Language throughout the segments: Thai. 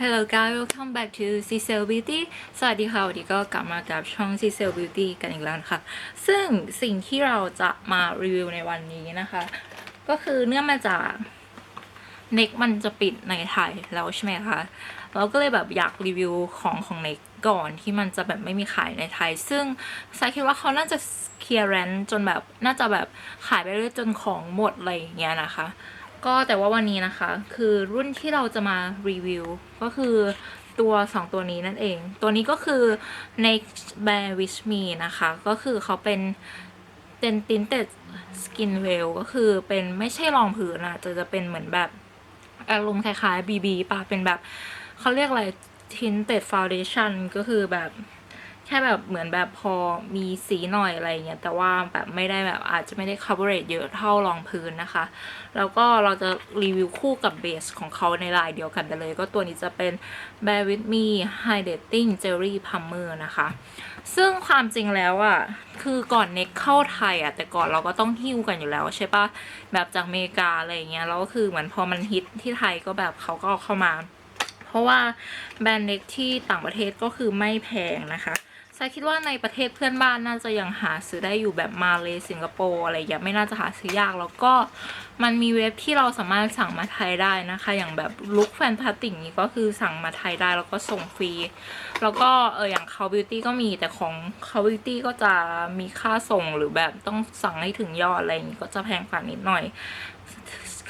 Hello guys welcome back to c c l Beauty สวัสดีค่ะ วันนี้ก็กลับมากับช่อง c c l Beauty กันอีกแล้วนะคะ ซึ่งสิ่งที่เราจะมารีวิวในวันนี้นะคะ ก็คือเนื่องมาจากเน็กมันจะปิดในไทยแล้วใช่ไหมคะ เราก็เลยแบบอยากรีวิวของของเน็กก่อนที่มันจะแบบไม่มีขายในไทย ซึ่งสายคิดว่าเขาน่าจะเคลียร์แรนจนแบบน่าจะแบบขายไปเรื่อยจนของหมดอะไรอย่างเงี้ยนะคะ ก็แต่ว่าวันนี้นะคะ คือรุ่นที่เราจะมารีวิว ก็คือตัว 2 ตัวนี้นั่นเอง ตัวนี้ก็คือ Next Bear With Me นะคะ ก็คือเขาเป็นเป็น tinted skin veil ก็คือเป็นไม่ใช่รองพื้นอะจะจะเป็นเหมือนแบบอารมณ์คล้ายๆ BB ป่ะ เป็นแบบเขาเรียกอะไร tinted foundation ก็คือแบบ แค่แบบเหมือนแบบพอมีสีหน่อยอะไรเงี้ยแต่ว่าแบบไม่ได้แบบอาจจะไม่ได้ coverage เยอะเท่ารองพื้นนะคะ แล้วก็เราจะรีวิวคู่กับเบสของเขาในลายเดียวกันไปเลย ก็ตัวนี้จะเป็น Bear With Me Hydrating Jelly Plumber นะคะ ซึ่งความจริงแล้วอะ่ะคือก่อนเน็กเข้าไทยอะ่ะแต่ก่อนเราก็ต้องหิ้วกันอยู่แล้วใช่ปะแบบจากอเมริกาอะไรเงี้ยแล้วก็คือเหมือนพอมันฮิตที่ไทยก็แบบเขาก็เข้ามา เพราะว่าแบรนด์เน็กที่ต่างประเทศก็คือไม่แพงนะคะ ซายคิดว่าในประเทศเพื่อนบ้านน่าจะยังหาซื้อได้อยู่แบบมาเลสิงคโปร์อะไรอย่างเงี้ยไม่น่าจะหาซื้อยากแล้วก็มันมีเว็บที่เราสามารถสั่งมาไทยได้นะคะ อย่างแบบลุคแฟนตาติกนี้ก็คือสั่งมาไทยได้แล้วก็ส่งฟรี แล้วก็เอออย่างเขาบิวตี้ก็มีแต่ของเขาบิวตี้ก็จะมีค่าส่งหรือแบบต้องสั่งให้ถึงยอดอะไรอย่างงี้ก็จะแพงกว่านิดหน่อย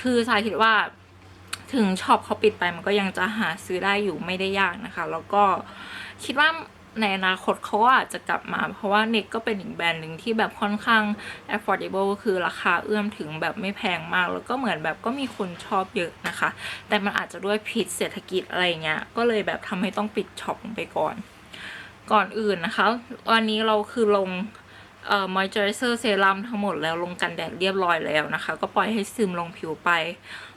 คือสายคิดว่าถึงช็อปเขาปิดไปมันก็ยังจะหาซื้อได้อยู่ไม่ได้ยากนะคะ แล้วก็คิดว่า ในอนาคตเขาก็อาจจะกลับมา เพราะว่าเน็กก็เป็นอีกแบรนด์หนึ่งที่แบบค่อนข้าง affordable คือราคาเอื้อมถึงแบบไม่แพงมาก แล้วก็เหมือนแบบก็มีคนชอบเยอะนะคะ แต่มันอาจจะด้วยพิษเศรษฐกิจอะไรเงี้ย ก็เลยแบบทำให้ต้องปิดช็อปไปก่อน ก่อนอื่นนะคะ วันนี้เราคือลงเอ่อ moisturizer serum ทั้งหมดแล้วลงกันแดดเรียบร้อยแล้วนะคะ ก็ปล่อยให้ซึมลงผิวไป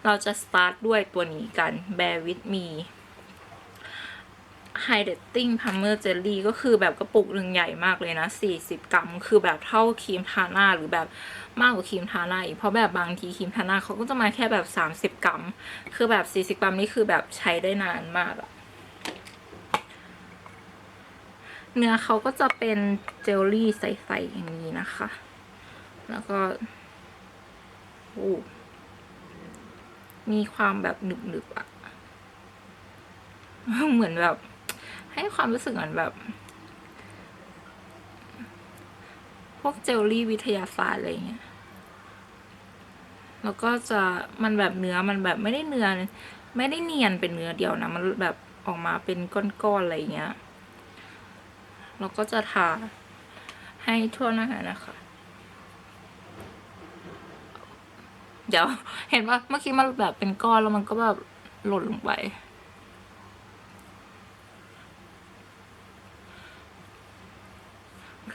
เราจะ start ด้วยตัวนี้กัน Bear with me Hydrating Plumber Jelly ก็คือแบบกระปุกหนึ่งใหญ่มากเลยนะ 40 กรัม คือแบบเท่าครีมทาหน้าหรือแบบมากกว่าครีมทาหน้าอีก เพราะแบบบางทีครีมทาหน้าเขาก็จะมาแค่แบบ 30 กรัม คือแบบ 40 กรัมนี่คือแบบใช้ได้นานมากอะเนื้อเขาก็จะเป็นเจลลี่ใสๆอย่างนี้นะคะ แล้วก็โอ้มีความแบบหนึบๆอะเหมือนแบบ ให้ความรู้สึกเหมือนแบบ พวกเจลลี่วิทยาศาสตร์อะไรเงี้ยแล้วก็จะมันแบบเนื้อมันแบบไม่ได้เนื้อไม่ได้เนียนเป็นเนื้อเดียวนะ มันแบบออกมาเป็นก้อนๆอะไรเงี้ยเราก็จะทาให้ทั่วหน้านะคะ เดี๋ยวเห็นว่าเมื่อกี้มันแบบเป็นก้อนแล้วมันก็แบบหล่นลงไป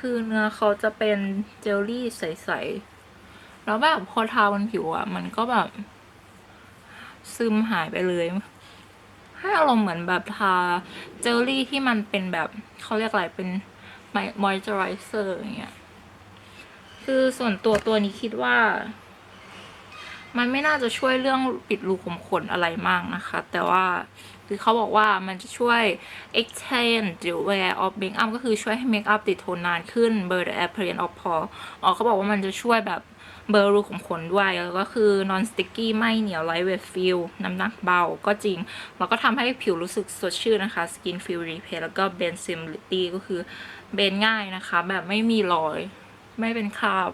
คือเนื้อเขาจะเป็นเจลลี่ใสๆ แล้วแบบพอทาบนผิวอะ่ะ มันก็แบบ ซึมหายไปเลย ให้อารมณ์เหมือนแบบทาเจลลี่ที่มันเป็นแบบเขาเรียกอะไรเป็นมอยเจอไรเซอร์อย่างเงี้ย คือส่วนตัวตัวนี้คิดว่า มันไม่น่าจะช่วยเรื่องปิดรูขุมขนอะไรมากนะคะ แต่ว่าคือเขาบอกว่ามันจะช่วย extend the wear of makeup ก็คือช่วยให้ makeup ติดทนนานขึ้น blur the appearance of pore อ๋อเขาบอกว่ามันจะช่วยแบบเบอร์รูขุมขนด้วย แล้วก็คือ non sticky ไม่เหนียว lightweight feel น้ำหนักเบาก็จริง แล้วก็ทำให้ผิวรู้สึกสดชื่นนะคะ skin feel repair แล้วก็ bend similarity ก็คือเบนง่ายนะคะ แบบไม่มีรอย ไม่เป็นคราบ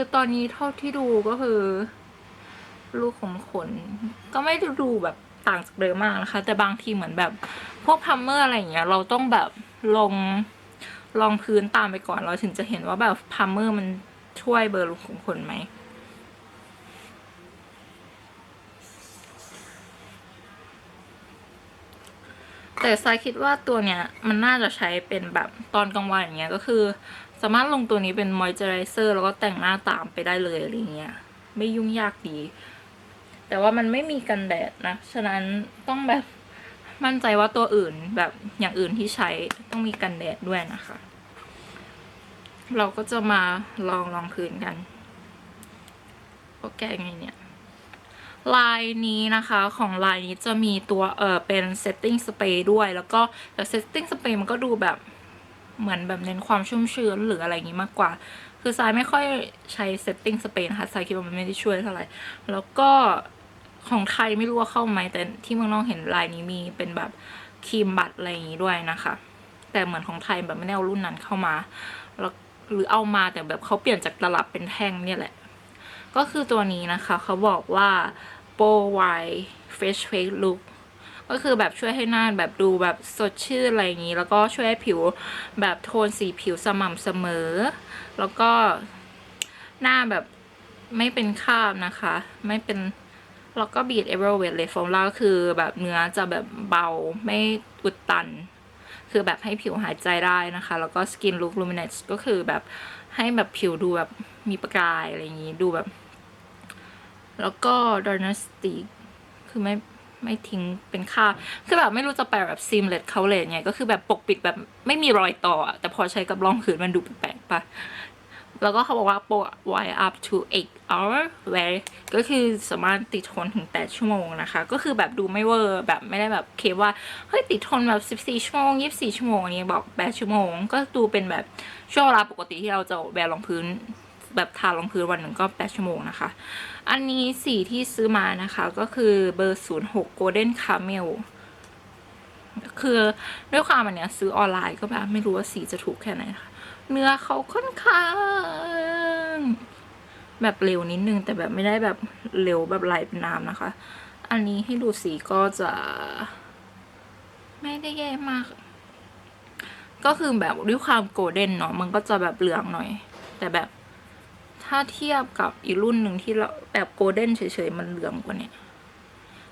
คือตอนนี้เท่าที่ดูก็คือลูกขมขนก็ไม่ดูแบบต่างจากเดิมมากนะคะ แต่บางทีเหมือนแบบ พวกพัมเมอร์อะไรอย่างเงี้ย เราต้องแบบลงลองพื้นตามไปก่อน เราถึงจะเห็นว่าแบบพัมเมอร์มันช่วยเบอร์ลูกขมขนไหมแต่ทรายคิดว่าตัวเนี้ยมันน่าจะใช้เป็นแบบตอนกลางวันอย่างเงี้ยก็คือ สามารถลงตัวนี้เป็นมอยเจอไรเซอร์แล้วก็แต่งหน้าตามไปได้เลยอะไรเงี้ย ไม่ยุ่งยากดี แต่ว่ามันไม่มีกันแดดนะ ฉะนั้นต้องแบบมั่นใจว่าตัวอื่นแบบอย่างอื่นที่ใช้ต้องมีกันแดดด้วยนะคะ เราก็จะมาลองลองพื้นกันโอแกไงเนี่ยลายนี้นะคะของลายนี้จะมีตัวเออเป็น setting spray ด้วย แล้วก็แต่ setting spray มันก็ดูแบบ เหมือนแบบเน้นความชุ่มชื้นหรืออะไรอย่างนี้มากกว่า คือสายไม่ค่อยใช้ setting spray นะคะสายคิดว่ามันไม่ได้ช่วยเท่าไหร่ แล้วก็ของไทยไม่รู้ว่าเข้าไหมแต่ที่เมืองนอกเห็นลายนี้มีเป็นแบบครีมบัตรอะไรอย่างนี้ด้วยนะคะ แต่เหมือนของไทยแบบไม่ได้เอารุ่นนั้นเข้ามาแล้วหรือเอามาแต่แบบเขาเปลี่ยนจากตลับเป็นแท่งเนี่ยแหละ ก็คือตัวนี้นะคะเขาบอกว่า Pro White Fresh Face Look ก็คือแบบช่วยให้หน้าแบบดูแบบสดชื่นอะไรอย่างนี้ แล้วก็ช่วยให้ผิวแบบโทนสีผิวสม่ำเสมอ แล้วก็หน้าแบบไม่เป็นคราบนะคะ ไม่เป็นแล้วก็บีดเอเวอร์เวทเลฟอร์ล่าคือแบบเนื้อจะแบบเบาไม่อุดตัน คือแบบให้ผิวหายใจได้นะคะ แล้วก็ Skin Look Luminous ก็คือแบบให้แบบผิวดูแบบมีประกายอะไรอย่างนี้ดูแบบ แล้วก็ Dynastic คือไม่ ไม่ทิ้งเป็นค่าคือแบบไม่รู้จะแปลแบบ seamless coverage ไงก็คือแบบปกปิดแบบไม่มีรอยต่อ แต่พอใช้กับรองพื้นมันดูแปลกๆปะแล้วก็เขาบอกว่า pro white up to 8 hour wear ก็คือสามารถติดทนถึง 8 ชั่วโมงนะคะ ก็คือแบบดูไม่เวอร์แบบไม่ได้แบบเคว่า เฮ้ยติดทนแบบ 14 ชั่วโมง 24 ชั่วโมงนนี้บอก 8 ชั่วโมง ก็ดูเป็นแบบช่วงเวลาปกติที่เราจะแบรองพื้น แบบทารองพื้นวันหนึ่งก็ 8 ชั่วโมงนะคะ อันนี้สีที่ซื้อมานะคะก็คือเบอร์ 06 Golden Camel คือด้วยความอันเนี้ยซื้อออนไลน์ก็แบบไม่รู้ว่าสีจะถูกแค่ไหนนะคะเนื้อเขาค่อนข้างแบบเร็วนิดนึงแต่แบบไม่ได้แบบเร็วแบบไหลเป็นน้ำนะคะ อันนี้ให้ดูสีก็จะ ไม่ได้แย่มาก ก็คือแบบด้วยความโกลเด้นเนาะมันก็จะแบบเหลืองหน่อย แต่แบบ ถ้าเทียบกับอีกรุ่นหนึ่งที่เราแบบโกลเด้นเฉยๆ มันเหลืองกว่าเนี้ย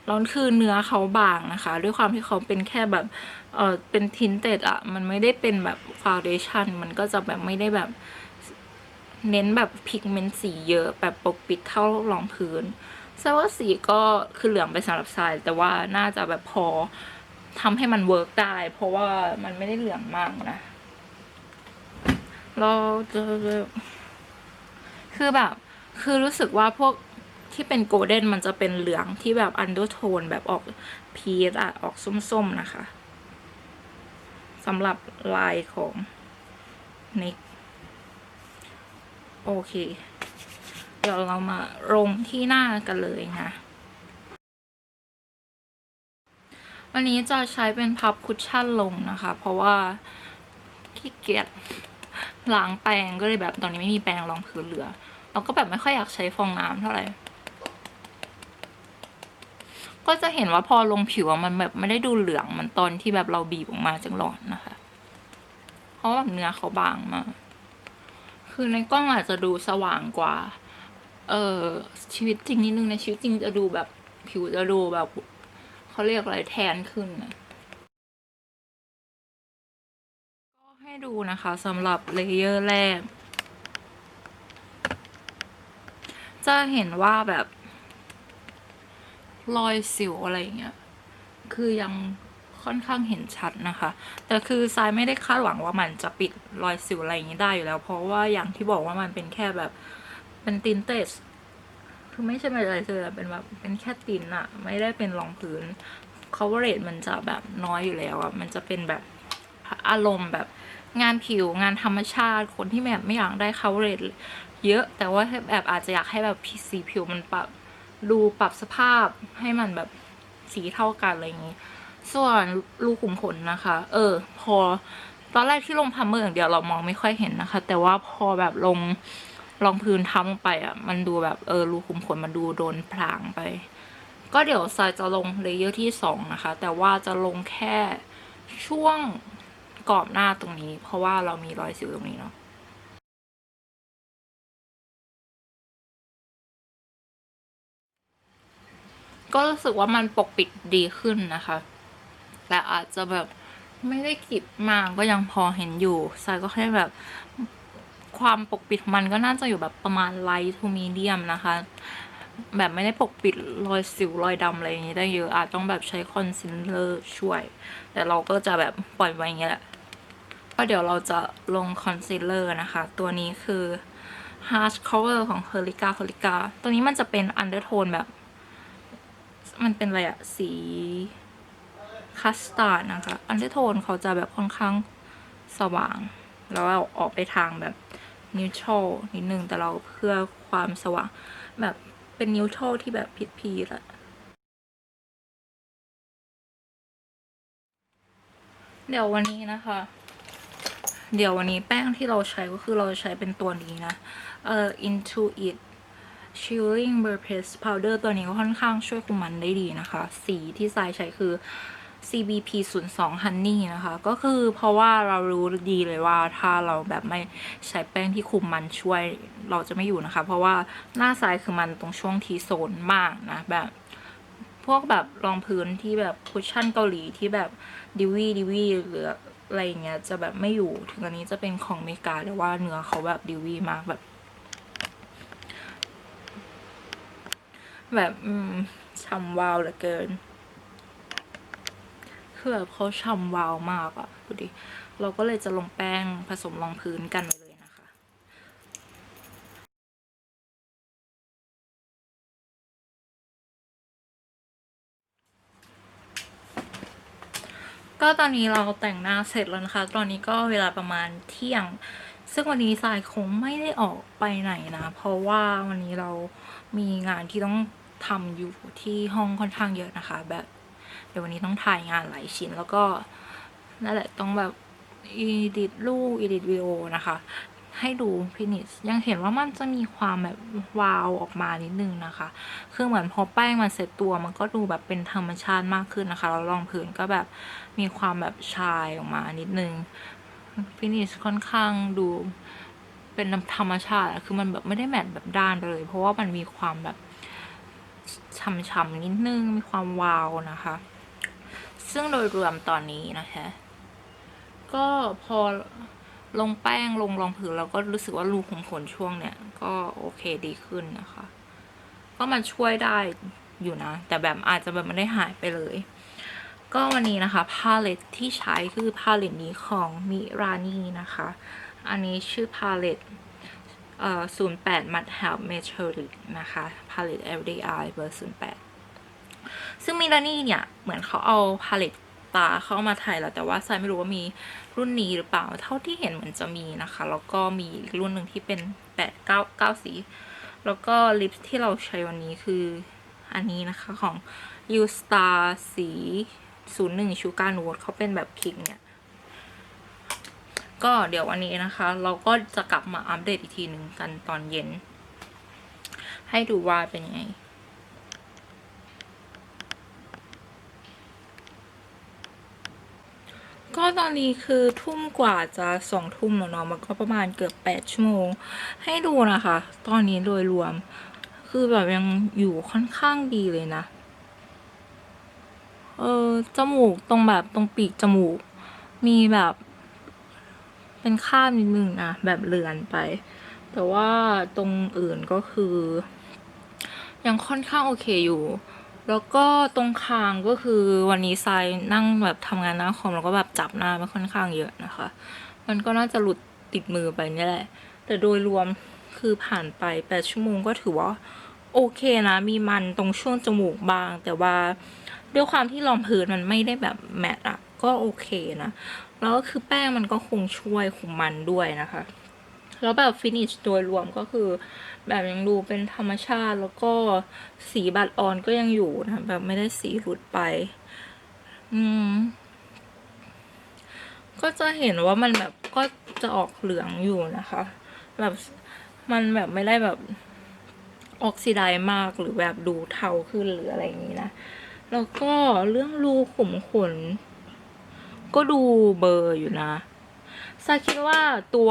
แล้วคือเนื้อเขาบางนะคะ ด้วยความที่เขาเป็นแค่แบบ เออเป็นทินเต็ดอะมันไม่ได้เป็นแบบฟาวเดชันมันก็จะแบบไม่ได้แบบเน้นแบบพิกเมนต์สีเยอะแบบปกปิดเท่ารองพื้นแสดงว่าสีก็คือเหลืองไปสำหรับทราย แต่ว่าน่าจะแบบพอทำให้มันเวิร์กได้ เพราะว่ามันไม่ได้เหลืองมากนะเราจะ คือแบบ คือรู้สึกว่าพวกที่เป็นโกลเด้นมันจะเป็นเหลืองที่แบบอันเดอร์โทนแบบออกพีชอะออกส้มๆนะคะสำหรับลายของนิกโอเค เดี๋ยวเรามาลงที่หน้ากันเลยนะวันนี้จะใช้เป็นพับคุชชั่นลงนะคะ เพราะว่าขี้เกียจ ล้างแปรงก็เลยแบบตอนนี้ไม่มีแปรงรองพื้นเหลือเราก็แบบไม่ค่อยอยากใช้ฟองน้ำเท่าไหร่ ก็จะเห็นว่าพอลงผิวมันแบบไม่ได้ดูเหลืองเหมันตอนที่แบบเราบีบออกมาจากหลอดนะคะ เพราะแบบเนื้อเขาบางมาก คือในกล้องอาจจะดูสว่างกว่า เออชีวิตจริงนิดนึงในชีวิตจริงจะดูแบบผิวจะดูแบบเขาเรียกอะไรแทนขึ้นนะ ดูนะคะสำหรับเลเยอร์แรก จะเห็นว่าแบบ รอยสิวอะไรอย่างเงี้ย คือยังค่อนข้างเห็นชัดนะคะ แต่คือทรายไม่ได้คาดหวังว่ามันจะปิดรอยสิวอะไรอย่างนี้ได้อยู่แล้ว เพราะว่าอย่างที่บอกว่ามันเป็นแค่แบบเป็นตินเตสคือไม่ใช่อะไรเลยเป็นแบบเป็นแค่ตินอะไม่ได้เป็นรองพื้น coverage มันจะแบบน้อยอยู่แล้วอะมันจะเป็นแบบอารมณ์แบบ งานผิวงานธรรมชาติ คนที่แบบไม่อยากได้ coverage เยอะ แต่ว่าแบบอาจจะอยากให้แบบสีผิวมันปรับดูปรับสภาพให้มันแบบสีเท่ากันอะไรอย่างนี้ ส่วนรูขุมขนนะคะ เออ พอตอนแรกที่ลงพัมเมอร์อย่างเดียวเรามองไม่ค่อยเห็นนะคะ แต่ว่าพอแบบลงรองพื้นทับลงไปอะ มันดูแบบเออรูขุมขนมันดูโดนพลางไป ก็เดี๋ยวทรายจะลงเลเยอร์ที่สองนะคะ แต่ว่าจะลงแค่ช่วง กรอบหน้าตรงนี้ เพราะว่าเรามีรอยสิวตรงนี้เนาะก็รู้สึกว่ามันปกปิดดีขึ้นนะคะ แต่อาจจะแบบไม่ได้กริบมากก็ยังพอเห็นอยู่ทรายก็แค่แบบความปกปิดมันก็น่าจะอยู่แบบประมาณไลท์ทูมีเดียมนะคะ แบบไม่ได้ปกปิดรอยสิวรอยดำอะไรอย่างนี้ได้เยอะอาจต้องแบบใช้คอนซีลเลอร์ช่วย แต่เราก็จะแบบปล่อยไว้อย่างเงี้ยแหละ ก็เดี๋ยวเราจะลงคอนซีลเลอร์นะคะ ตัวนี้คือ Harsh Cover ของ h e r i c a h e r i c a ตัวนี้มันจะเป็น Undertone แบบ มันเป็นอะไรอะสีคัสตาร์ดนะคะ อันเดอร์โทนเขาจะแบบค่อนข้างสว่าง แล้วเราออกไปทางแบบนิวทรัลนิดนึง แต่เราเพื่อความสว่าง แบบเป็นนิวทรัลที่แบบผิดพีละเดี๋ยววันนี้นะคะ เดี๋ยววันนี้แป้งที่เราใช้ก็คือเราใช้เป็นตัวนี้นะ เอ่อ Into It Chilling Burpress Powder ตัวนี้ก็ค่อนข้างช่วยคุมมันได้ดีนะคะ สีที่ทรายใช้คือ CBP 0 2 Honey นะคะ ก็คือเพราะว่าเรารู้ดีเลยว่าถ้าเราแบบไม่ใช้แป้งที่คุมมันช่วยเราจะไม่อยู่นะคะ เพราะว่าหน้าทรายคือมันตรงช่วงทีโซนมากนะแบบพวกแบบรองพื้นที่แบบคุชชั่นเกาหลีที่แบบดิวี่ดิวี่หรือ อะไรอย่างเงี้ยจะแบบไม่อยู่ถึงอันนี้จะเป็นของอเมริกาแต่ว่าเนื้อเขาแบบดิวี่มากแบบ แบบอืมช่ำวาวเหลือเกินคือแบบเขาช่ำวาวมากอะดูดิเราก็เลยจะลงแป้งผสมรองพื้นกันเลยนะคะ ก็ตอนนี้เราแต่งหน้าเสร็จแล้วนะคะ ตอนนี้ก็เวลาประมาณเที่ยง ซึ่งวันนี้สายคงไม่ได้ออกไปไหนนะ เพราะว่าวันนี้เรามีงานที่ต้องทำอยู่ที่ห้องค่อนข้างเยอะนะคะ แบบ เดี๋ยววันนี้ต้องถ่ายงานหลายชิ้นแล้วก็นั่นแหละต้องแบบอีดิทรูปอีดิทวิดีโอนะคะ ให้ดูพินิชยังเห็นว่ามันจะมีความแบบวาวออกมานิดนึงนะคะ คือเหมือนพอแป้งมันเสร็จตัวมันก็ดูแบบเป็นธรรมชาติมากขึ้นนะคะแล้วรองพื้นก็แบบ มีความแบบชายออกมานิดนึงฟินิชค่อนข้างดูเป็นธรรมชาติ คือมันแบบไม่ได้แมทแบบด้านเลย เพราะว่ามันมีความแบบช่ำๆนิดนึง มีความวาวนะคะ ซึ่งโดยรวมตอนนี้นะคะ ก็พอลงแป้งลงรองพื้นเราก็รู้สึกว่ารูขุมขนช่วงเนี้ยก็โอเคดีขึ้นนะคะ ก็มันช่วยได้อยู่นะ แต่แบบอาจจะแบบไม่ได้หายไปเลย ก็วันนี้นะคะพาเลตที่ใช้คือพาเลตนี้ของมิรานีนะคะ อันนี้ชื่อพาเลตเอ่อ08 Must Have Metallic นะคะพาเลต Everyday Eye เบอร์08ซึ่งมิรานีเนี่ย เหมือนเขาเอาพาเลตตาเข้ามาไทยแล้วแต่ว่าทรายไม่รู้ว่ามีรุ่นนี้หรือเปล่า เท่าที่เห็นเหมือนจะมีนะคะ แล้วก็มีอีกรุ่นหนึ่งที่เป็น8 9 9สี แล้วก็ลิปที่เราใช้วันนี้คืออันนี้นะคะของ U Star สี 01 Sugar Nude เขาเป็นแบบพิงเนี่ย ก็เดี๋ยววันนี้นะคะ เราก็จะกลับมาอัปเดตอีกทีหนึ่งกันตอนเย็น ให้ดูว่าเป็นยังไงก็ตอนนี้คือทุ่มกว่าจะสองทุ่มแล้วเนาะมันก็ประมาณเกือบแปดชั่วโมง ให้ดูนะคะ ตอนนี้โดยรวม คือแบบยังอยู่ค่อนข้างดีเลยนะ เออจมูกตรงแบบตรงปีกจมูก มีแบบ เป็นข้ามนิดนึงนะแบบเลือนไป แต่ว่าตรงอื่นก็คือ ยังค่อนข้างโอเคอยู่ แล้วก็ตรงคางก็คือวันนี้ทรายนั่งแบบทำงานหน้าคอมแล้วก็แบบจับหน้ามันค่อนข้างเยอะนะคะ มันก็น่าจะหลุดติดมือไปนี่แหละ แต่โดยรวมคือผ่านไปแปดชั่วโมงก็ถือว่า โอเคนะ มีมันตรงช่วงจมูกบางแต่ว่า ด้วยความที่รองพื้นมันไม่ได้แบบแมตต์อะก็โอเคนะ แล้วก็คือแป้งมันก็คงช่วยคุมมันด้วยนะคะ แล้วแบบฟินิชโดยรวมก็คือ แบบยังดูเป็นธรรมชาติแล้วก็สีบัตรออนก็ยังอยู่นะ แบบไม่ได้สีหลุดไป อืม ก็จะเห็นว่ามันแบบก็จะออกเหลืองอยู่นะคะ แบบมันแบบไม่ได้แบบออกซิไดมากหรือแบบดูเทาขึ้นหรืออะไรอย่างนี้นะ แล้วก็เรื่องรูขุมขน ก็ดูเบอร์อยู่นะซาคิดว่าตัว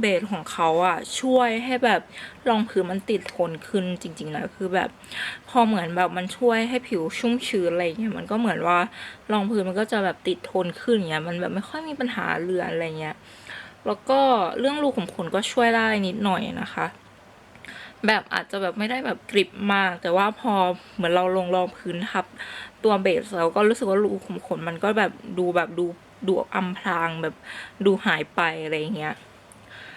เบสของเขาอะช่วยให้แบบรองพื้นมันติดทนขึ้นจริงๆนะคือแบบพอเหมือนแบบมันช่วยให้ผิวชุ่มชื้นอะไรเงี้ยมันก็เหมือนว่ารองพื้นมันก็จะแบบติดทนขึ้นเงี้ยมันแบบไม่ค่อยมีปัญหาเรือนอะไรเงี้ยแล้วก็เรื่องรูขุมขนก็ช่วยได้นิดหน่อยนะคะ แบบอาจจะแบบไม่ได้แบบกริบมาก แต่ว่าพอเหมือนเราลงรองพื้นทับ ตัวเบสเราก็รู้สึกว่ารูขุมขนมันก็แบบดูแบบดูดูอำพรางแบบดูหายไปอะไรเงี้ย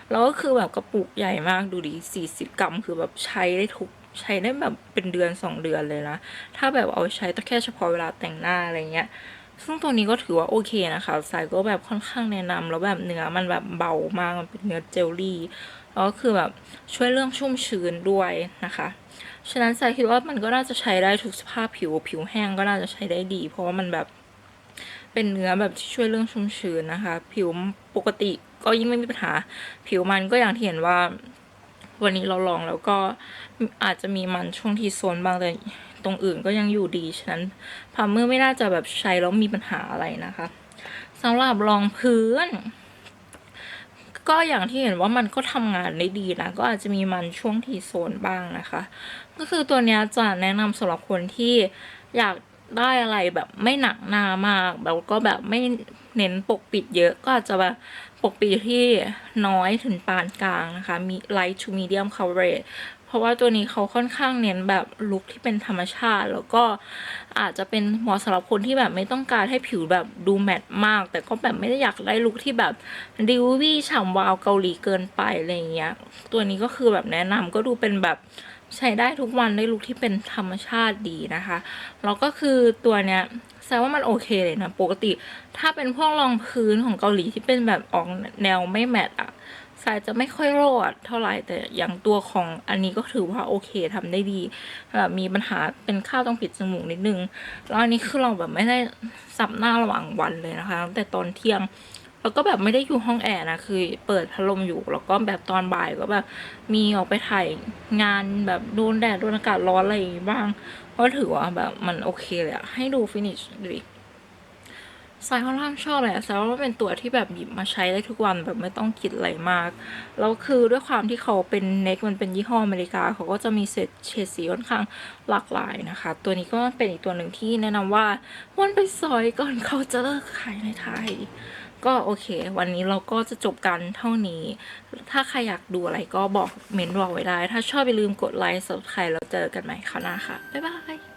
แล้วก็คือแบบกระปุกใหญ่มากดูดิสี่สิบกรัมคือแบบใช้ได้ทุกใช้ได้แบบเป็นเดือนสองเดือนเลยนะ ถ้าแบบเอาใช้แต่แค่เฉพาะเวลาแต่งหน้าอะไรเงี้ย ซึ่งตัวนี้ก็ถือว่าโอเคนะคะสายก็แบบค่อนข้างแนะนำแล้วแบบเนื้อมันแบบเบามากมันเป็นเนื้อเจลลี่ แล้วก็คือแบบช่วยเรื่องชุ่มชื้นด้วยนะคะ ฉะนั้นสายคิดว่ามันก็น่าจะใช้ได้ทุกสภาพผิวผิวแห้งก็น่าจะใช้ได้ดี เพราะว่ามันแบบเป็นเนื้อแบบที่ช่วยเรื่องชุ่มชื้นนะคะ ผิวปกติก็ยิ่งไม่มีปัญหา ผิวมันก็อย่างที่เห็นว่าวันนี้เราลองแล้วก็อาจจะมีมันช่วงที่โซนบางแต่ตรงอื่นก็ยังอยู่ดี ฉะนั้นพาเมื่อไม่น่าจะแบบใช้แล้วมีปัญหาอะไรนะคะสำหรับรองพื้น ก็อย่างที่เห็นว่ามันก็ทำงานได้ดีนะ ก็อาจจะมีมันช่วงทีโซนบ้างนะคะ ก็คือตัวนี้จะแนะนำสำหรับคนที่อยากได้อะไรแบบไม่หนักหนามากแล้วก็แบบไม่เน้นปกปิดเยอะก็อาจจะแบบปกปิดที่น้อยถึงปานกลางนะคะ มี light to medium coverage เพราะว่าตัวนี้เขาค่อนข้างเน้นแบบลุคที่เป็นธรรมชาติ แล้วก็อาจจะเป็นเหมาะสำหรับคนที่แบบไม่ต้องการให้ผิวแบบดูแมตต์มาก แต่ก็แบบไม่ได้อยากได้ลุคที่แบบดิววี่ฉ่ำวาวเกาหลีเกินไปอะไรอย่างเงี้ย ตัวนี้ก็คือแบบแนะนำก็ดูเป็นแบบใช้ได้ทุกวันได้ลุคที่เป็นธรรมชาติดีนะคะแล้วก็คือตัวเนี้ยแสดงว่ามันโอเคเลยนะ ปกติ ถ้าเป็นพวกรองพื้นของเกาหลีที่เป็นแบบออกแนวไม่แมตต์อะ สายจะไม่ค่อยรอดเท่าไหร่แต่อย่างตัวของอันนี้ก็ถือว่าโอเคทำได้ดีแบบมีปัญหาเป็นข้าวต้องปิดจมูกนิดนึง แล้วอันนี้คือเราแบบไม่ได้สับหน้าระหว่างวันเลยนะคะตั้งแต่ตอนเที่ยงแล้วก็แบบไม่ได้อยู่ห้องแอร์นะคือเปิดพัดลมอยู่ แล้วก็แบบตอนบ่ายก็แบบมีออกไปถ่ายงานแบบโดนแดดโดนอากาศร้อนอะไรอย่างงี้บ้าง ก็ถือว่าแบบมันโอเคเลยอะให้ดูฟินิชดูดิ สายค่อนข้างชอบเลยอะสายว่าเป็นตัวที่แบบหยิบมาใช้ได้ทุกวันแบบไม่ต้องคิดอะไรมาก แล้วคือด้วยความที่เขาเป็นเน็กมันเป็นยี่ห้ออเมริกา เขาก็จะมีเศษเฉดสีค่อนข้างหลากหลายนะคะ ตัวนี้ก็เป็นอีกตัวหนึ่งที่แนะนำว่าวันไปซอยก่อนเขาจะเลิกขายในไทย ก็โอเค วันนี้เราก็จะจบกันเท่านี้ ถ้าใครอยากดูอะไรก็บอกเมนบอกไว้ได้ ถ้าชอบอย่าลืมกดไลค์ subscribe แล้วเจอกันใหม่คราวหน้าค่ะ บ๊ายบาย